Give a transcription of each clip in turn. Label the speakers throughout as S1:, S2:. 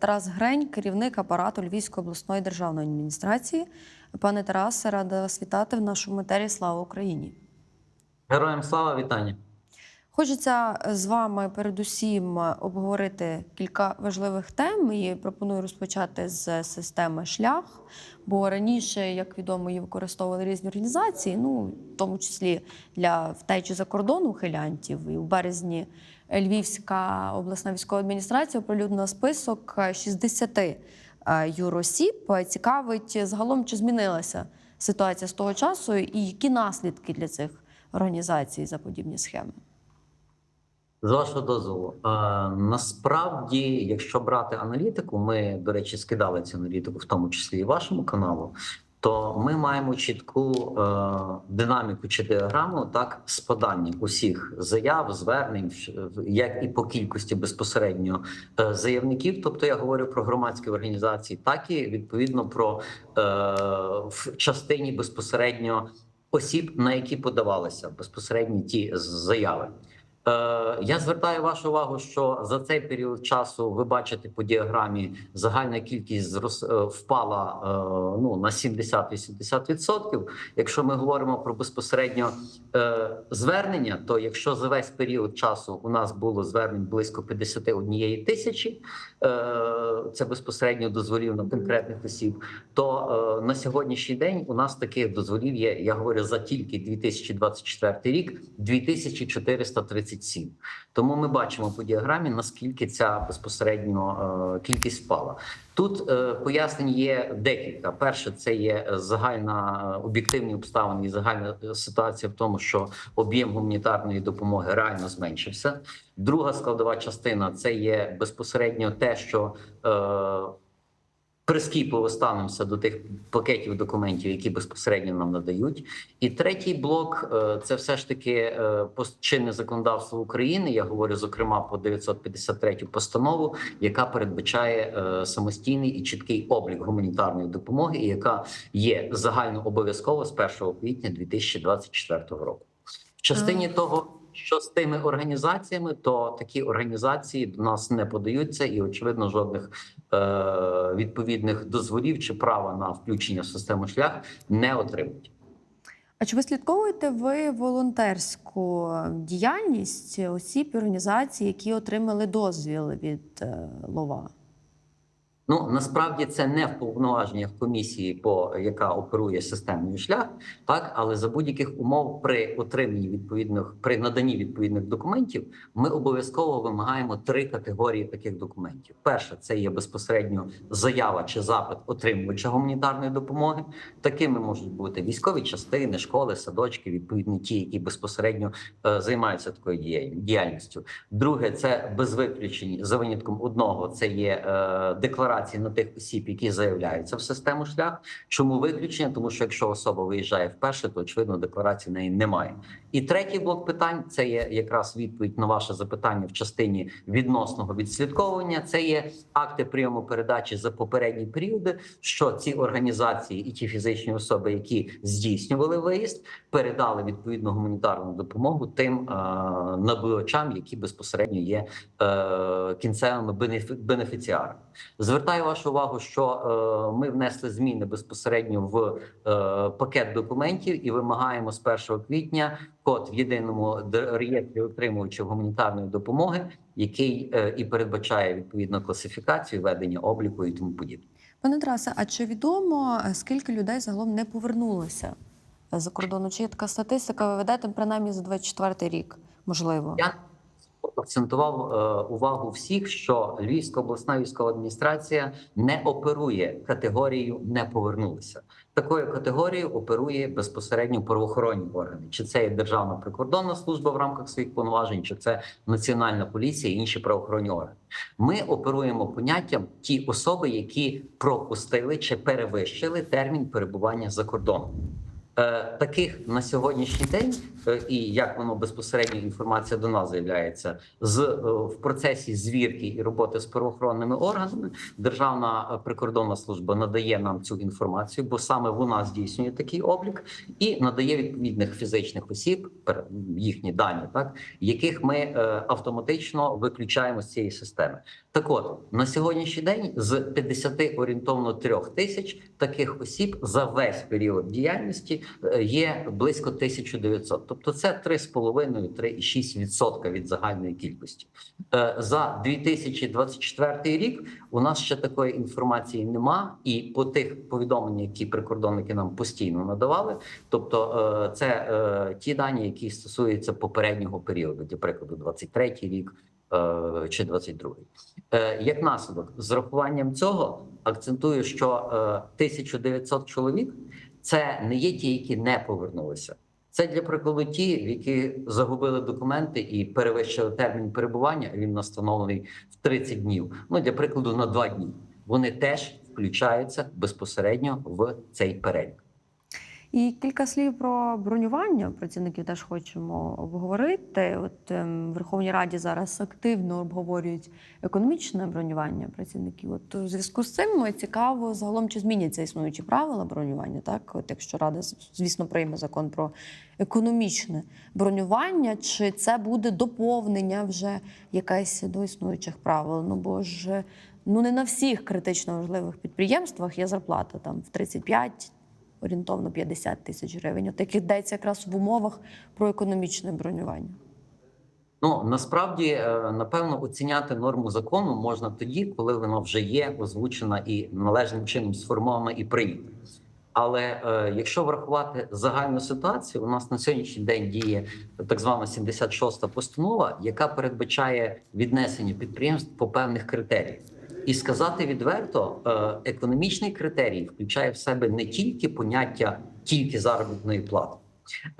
S1: Тарас Грень, керівник апарату Львівської обласної державної адміністрації. Пане Тарасе, рада вас вітати в нашому етері. Слава Україні!
S2: Героям слава вітання.
S1: Хочеться з вами передусім обговорити кілька важливих тем і пропоную розпочати з системи шлях. Бо раніше, як відомо, її використовували різні організації, ну в тому числі для втечі за кордон ухилянтів. І у березні Львівська обласна військова адміністрація оприлюднила список 60 е, юросіб. Цікавить загалом, чи змінилася ситуація з того часу, і які наслідки для цих організацій за подібні схеми.
S2: З вашого дозволу, е, насправді, якщо брати аналітику, ми, до речі, скидали цю аналітику, в тому числі і вашому каналу, то ми маємо чітку е, динаміку чи діаграму так спадання усіх заяв, звернень, як і по кількості безпосередньо е, заявників. Тобто я говорю про громадські організації, так і відповідно про е, в частині безпосередньо осіб, на які подавалися безпосередньо ті заяви. Е, Я звертаю вашу увагу, що за цей період часу ви бачите по діаграмі загальна кількість е, впала е, ну на 70-80%. Якщо ми говоримо про безпосередньо звернення, то якщо за весь період часу у нас було звернень близько 51 тисячі, це безпосередньо дозволів на конкретних осіб, то на сьогоднішній день у нас таких дозволів є. Я говорю за тільки 2024 рік 2437. Тому ми бачимо по діаграмі наскільки ця безпосередньо е, кількість впала. Тут е, пояснень є декілька. Перше, це є загальна е, об'єктивні обставини і загальна ситуація в тому, що об'єм гуманітарної допомоги реально зменшився. Друга складова частина це є безпосередньо те, що прискіпливо ставимося до тих пакетів документів, які безпосередньо нам надають. І третій блок е, це все ж таки е, чинне законодавство України. Я говорю зокрема про 953 постанову, яка передбачає е, самостійний і чіткий облік гуманітарної допомоги, і яка є загально обов'язково з 1 квітня 2024 року. В частині того. Що з тими організаціями, то такі організації до нас не подаються, і очевидно, жодних е, відповідних дозволів чи права на включення в систему шлях не отримують.
S1: А чи ви слідковуєте ви волонтерську діяльність осіб і організацій, які отримали дозвіл від е, Лова?
S2: Ну насправді це не в повноваженнях комісії, по яка оперує системою шлях, так але за будь-яких умов при отриманні відповідних при наданні відповідних документів ми обов'язково вимагаємо три категорії таких документів. Перше це є безпосередньо заява чи запит отримувача гуманітарної допомоги. Такими можуть бути військові частини, школи, садочки, відповідно ті, які безпосередньо е, займаються такою діяль- діяльністю. Друге, це без виключень за винятком одного. Це є е, декларації на тих осіб, які заявляються в систему шлях. Чому виключення? Тому що якщо особа виїжджає вперше, то очевидно декларації в неї немає. І третій блок питань це є якраз відповідь на ваше запитання в частині відносного відслідковування. Це є акти прийому передачі за попередні періоди. Що ці організації і ті фізичні особи, які здійснювали виїзд, передали відповідну гуманітарну допомогу тим е, набувачам, які безпосередньо є е, кінцевими бенефіціарами. Вашу увагу, що е, ми внесли зміни безпосередньо в е, пакет документів і вимагаємо з 1 квітня код в єдиному реєстрі отримувачів гуманітарної допомоги, який е, і передбачає відповідну класифікацію, ведення обліку і тому подібне.
S1: Пане Тарасе, а чи відомо, скільки людей загалом не повернулося е, за кордону? Чи є така статистика ви ведете принаймні за 24 рік? Можливо,
S2: Я акцентував е, увагу всіх, що Львівська обласна військова адміністрація не оперує категорією не повернулися. Такою категорією оперує безпосередньо правоохоронні органи, чи це є Державна прикордонна служба в рамках своїх повноважень, чи це Національна поліція інші правоохоронні органи. Ми оперуємо поняттям ті особи, які пропустили чи перевищили термін перебування за кордоном. Е, таких на сьогоднішній день, е, і як воно безпосередньо інформація до нас з'являється з е, в процесі звірки і роботи з правоохоронними органами. Державна прикордонна служба надає нам цю інформацію, бо саме вона здійснює такий облік і надає відповідних фізичних осіб їхні дані, так яких ми автоматично виключаємо з цієї системи. Так от на сьогоднішній день з 50 орієнтовно 3 тисяч таких осіб за весь період діяльності е, є близько 1900. Тобто це 3,5-3,6% від загальної кількості. Е, За 2024 рік у нас ще такої інформації нема, і по тих повідомленнях, які прикордонники нам постійно надавали, тобто е, це ті дані, які стосуються попереднього періоду, для прикладу, 23 рік чи 22. Е, Як наслідок, з рахуванням цього акцентую, що е, 1900 чоловік це не є ті, які не повернулися. Це для прикладу ті, які загубили документи і перевищили термін перебування. Він настановлений в 30 днів. Ну для прикладу, на 2 дні. Вони теж включаються безпосередньо в цей перелік.
S1: І кілька слів про бронювання працівників теж хочемо обговорити. От ем, в Верховній Раді зараз активно обговорюють економічне бронювання працівників. От у зв'язку з цим цікаво загалом, чи зміняться існуючі правила бронювання, так от якщо рада звісно прийме закон про економічне бронювання, чи це буде доповнення вже якесь до існуючих правил? Ну бо ж ну не на всіх критично важливих підприємствах є зарплата там в 35 орієнтовно 50 тисяч гривень. От яких йдеться якраз в умовах про економічне бронювання.
S2: Ну насправді, е, напевно, оціняти норму закону можна тоді, коли вона вже є озвучена і належним чином сформована і прийнята. Але е, якщо врахувати загальну ситуацію, у нас на сьогоднішній день діє так звана 76-та постанова, яка передбачає віднесення підприємств по певних критеріях. І сказати відверто, е, економічний критерій включає в себе не тільки поняття тільки заробітної плати.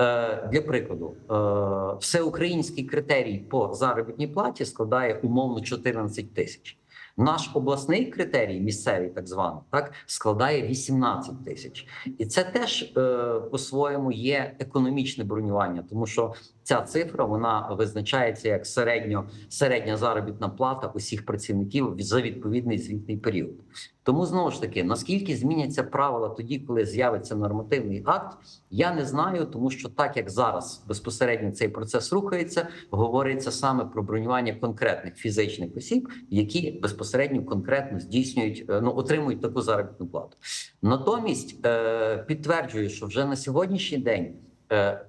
S2: Е, Для прикладу, е, всеукраїнський критерій по заробітній платі складає умовно 14 тисяч. Наш обласний критерій, місцевий так званий, так складає 18 тисяч, і це теж е, по-своєму є економічне бронювання, тому що ця цифра вона визначається як середньо середня заробітна плата усіх працівників за відповідний звітний період. Тому знову ж таки, наскільки зміняться правила тоді, коли з'явиться нормативний акт, я не знаю, тому що так як зараз безпосередньо цей процес рухається, говориться саме про бронювання конкретних фізичних осіб, які безпосередньо конкретно здійснюють, е, ну отримують таку заробітну плату. Натомість е, підтверджую, що вже на сьогоднішній день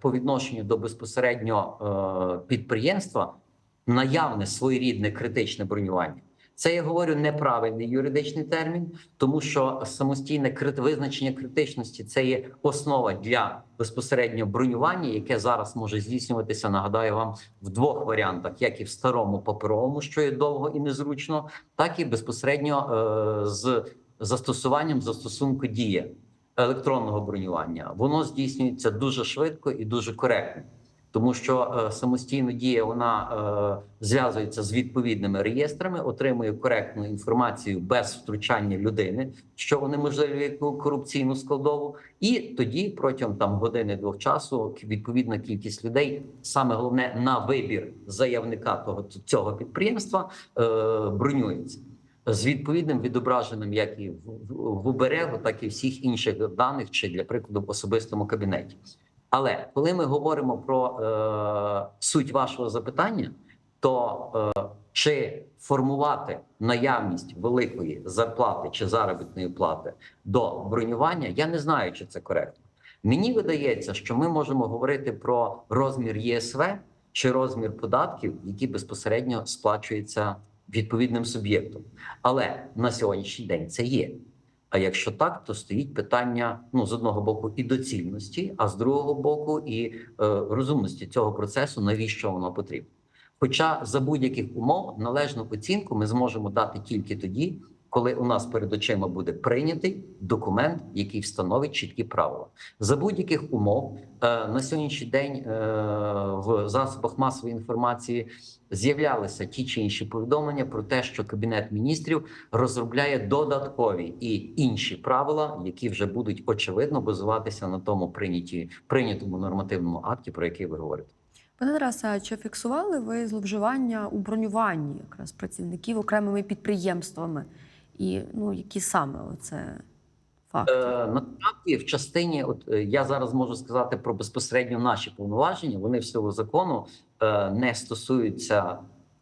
S2: по відношенню до безпосередньо е, підприємства наявне своєрідне критичне бронювання. Це я говорю неправильний юридичний термін, тому що самостійне визначення критичності це є основа для безпосередньо бронювання, яке зараз може здійснюватися. Нагадаю вам в двох варіантах: як і в старому паперовому, що є довго і незручно, так і безпосередньо е, з застосуванням застосунку дія електронного бронювання. Воно здійснюється дуже швидко і дуже коректно. Тому що е, самостійно дія вона е, зв'язується з відповідними реєстрами, отримує коректну інформацію без втручання людини, що унеможливлює корупційну складову, і тоді протягом там години-двох часу відповідна кількість людей, саме головне на вибір заявника того цього підприємства, е, бронюється з відповідним відображенням, як і в, в так і всіх інших даних, чи для прикладу в особистому кабінеті. Але коли ми говоримо про е, суть вашого запитання, то е, чи формувати наявність великої зарплати чи заробітної плати до бронювання, я не знаю, чи це коректно. Мені видається, що ми можемо говорити про розмір ЄСВ чи розмір податків, які безпосередньо сплачуються відповідним суб'єктом. Але на сьогоднішній день це є. А якщо так, то стоїть питання ну з одного боку і доцільності, а з другого боку, і е, розумності цього процесу, навіщо воно потрібно. Хоча за будь-яких умов належну оцінку ми зможемо дати тільки тоді, коли у нас перед очима буде прийнятий документ, який встановить чіткі правила. За будь-яких умов е, на сьогоднішній день е, в засобах масової інформації з'являлися ті чи інші повідомлення про те, що кабінет міністрів розробляє додаткові і інші правила, які вже будуть очевидно базуватися на тому прийняті прийнятому нормативному акті, про який ви говорите.
S1: Пане Тарасе, а чи фіксували ви зловживання у бронюванні якраз працівників окремими підприємствами? І ну, які саме оце факти?
S2: Е, насправді, в частині, от е, я зараз можу сказати про безпосередньо наші повноваження. Вони в силу закону е, не стосуються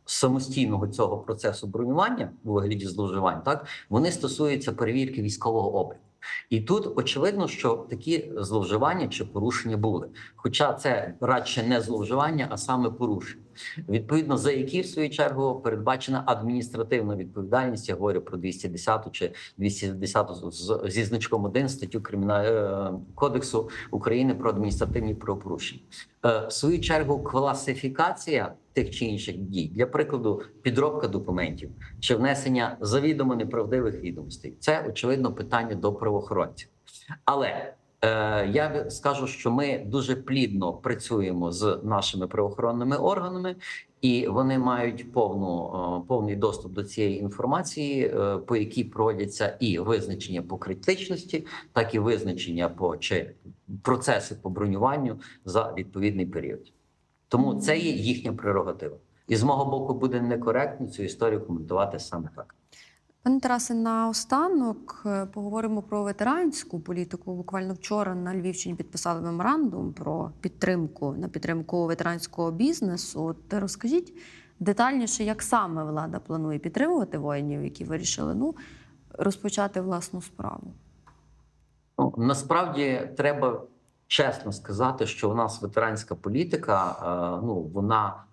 S2: самостійного цього процесу бронювання у вигляді зловживань. Так вони стосуються перевірки військового обліку. І тут очевидно, що такі зловживання чи порушення були. Хоча це радше не зловживання, а саме порушення. Відповідно, за які в свою чергу передбачена адміністративна відповідальність. Я говорю про 210 чи 210 з- зі значком 1 статтю Кримінального кодексу України про адміністративні правопорушення. Е, В свою чергу, класифікація тих чи інших дій, для прикладу, підробка документів чи внесення завідомо неправдивих відомостей, це очевидно питання до правоохоронців. Але Е, Я скажу, що ми дуже плідно працюємо з нашими правоохоронними органами, і вони мають повну е, повний доступ до цієї інформації, е, по якій проводяться і визначення по критичності, так і визначення по чи процеси по бронюванню за відповідний період. Тому це є їхня прерогатива. І з мого боку буде некоректно цю історію коментувати саме так.
S1: Пане Тарасе, наостанок е, поговоримо про ветеранську політику. Буквально вчора на Львівщині підписали меморандум про підтримку на підтримку ветеранського бізнесу. От розкажіть детальніше, як саме влада планує підтримувати воїнів, які вирішили ну, розпочати власну справу.
S2: Ну, насправді треба чесно сказати, що у нас ветеранська політика, е, ну вона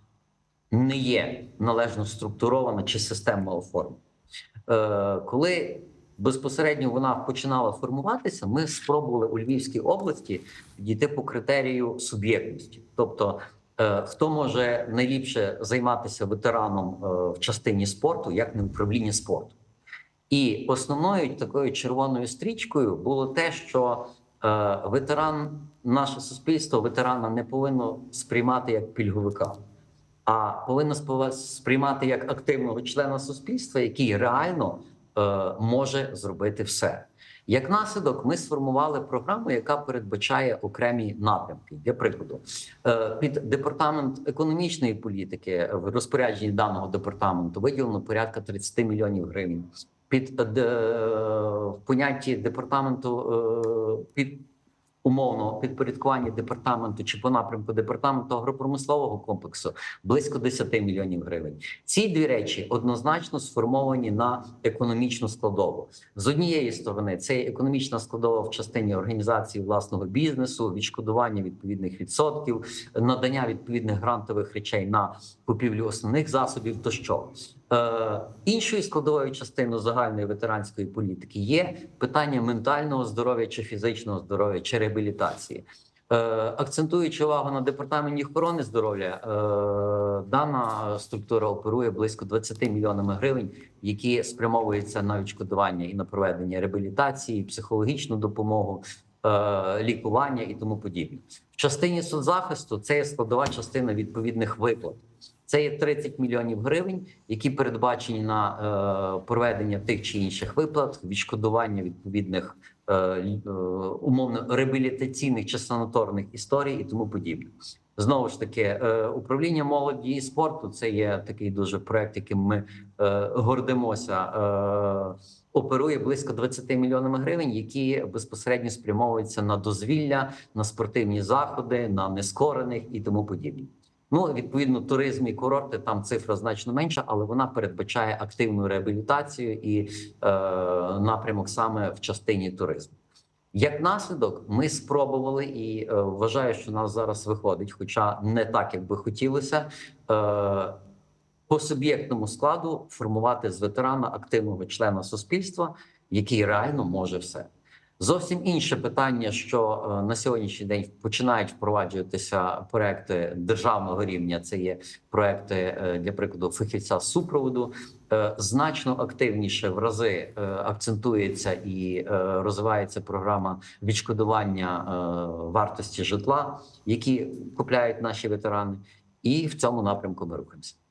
S2: не є належно структурована чи системно оформлена. Е, Коли безпосередньо вона починала формуватися, ми спробували у Львівській області дійти по критерію суб'єктності, тобто. е, Хто може найліпше займатися ветераном е, в частині спорту, як не управління спорту? І основною такою червоною стрічкою було те, що ветеран, наше суспільство, ветерана не повинно сприймати як пільговика, а повинно сприймати як активного члена суспільства, який реально е, може зробити все. Як наслідок, ми сформували програму, яка передбачає окремі напрямки. Для прикладу, е, під департамент економічної політики в розпорядженні даного департаменту виділено порядка 30 мільйонів гривень. Під е, в понятті департаменту е, під умовно підпорядкування департаменту чи по напрямку департаменту агропромислового комплексу близько 10 мільйонів гривень. Ці дві речі однозначно сформовані на економічну складову. З однієї сторони, це економічна складова в частині організації власного бізнесу, відшкодування відповідних відсотків, надання відповідних грантових речей на купівлю основних засобів тощо. Е, іншою складовою частиною загальної ветеранської політики є питання ментального здоров'я чи фізичного здоров'я чи реабілітації. Е, акцентуючи увагу на департаменті охорони здоров'я, е, дана структура оперує близько 20 мільйонами гривень, які спрямовуються на відшкодування і на проведення реабілітації, психологічну допомогу, лікування і тому подібне. В частині соцзахисту це є складова частина відповідних виплат. Це є 30 мільйонів гривень, які передбачені на е, проведення тих чи інших виплат, відшкодування відповідних е, е, умовно реабілітаційних чи санаторних історій і тому подібне. Знову ж таки, е, управління молоді і спорту це є такий дуже проект, яким ми е, гордимося. Оперує близько 20 мільйонами гривень, які безпосередньо спрямовуються на дозвілля, на спортивні заходи, на нескорених і тому подібне. Ну, відповідно, туризм і курорти там цифра значно менша, але вона передбачає активну реабілітацію і е, напрямок саме в частині туризму. Як наслідок, ми спробували і е, вважаю, що нас зараз виходить, хоча не так, як би хотілося, е, по суб'єктному складу формувати з ветерана активного члена суспільства, який реально може все. Зовсім інше питання, що е, на сьогоднішній день починають впроваджуватися проекти державного рівня. Це є проекти е, для прикладу фахівця супроводу. Е, Значно активніше в рази акцентується і розвивається програма відшкодування вартості житла, які купляють наші ветерани, і в цьому напрямку ми рухаємося.